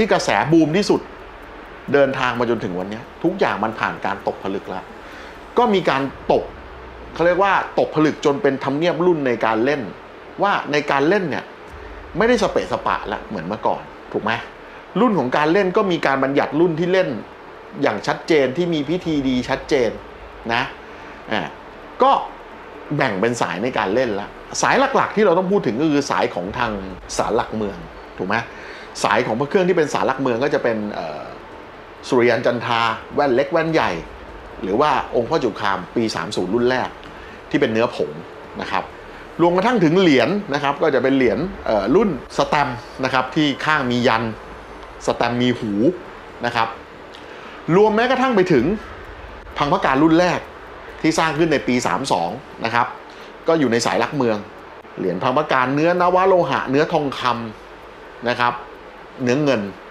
ที่กระแสบูมที่สุดเดินทางมาจนถึงวันนี้ ทุกอย่างมันผ่านการตกผลึกแล้ว ก็มีการตกเขาเรียกว่าตกผลึกจนเป็นธรรมเนียบรุ่นในการเล่น ว่าในการเล่นเนี่ยไม่ได้สเปะสปะละเหมือนเมื่อก่อนถูกไหมรุ่นของการเล่นก็มีการบัญญัติรุ่นที่เล่นอย่างชัดเจนที่มีพิธีดีชัดเจนนะอ่าก็แบ่งเป็นสายในการเล่นละสายหลักๆ ที่เราต้องพูดถึงก็คือสายของทางสารหลักเมืองถูกไหม สายของพระเครื่องที่เป็นสารหลักเมืองก็จะเป็นสุริยันจันทาแว่นเล็กแว่นใหญ่ หรือว่าองค์พ่อจุกคามปี 30 รุ่นแรก ที่เป็นเนื้อผงนะครับรวมกระทั่งถึงเหรียญนะครับ ก็จะเป็นเหรียญรุ่นสแตมนะครับที่ข้างมียันสแตมมีหูนะครับ รวมแม้กระทั่งไปถึงพังพระการรุ่นแรกที่สร้างขึ้นในปี 32 นะครับ ก็อยู่ในสายลักเมือง เหรียญพังพระการเนื้อนวโลหะเนื้อทองคำนะครับ เนื้อเงิน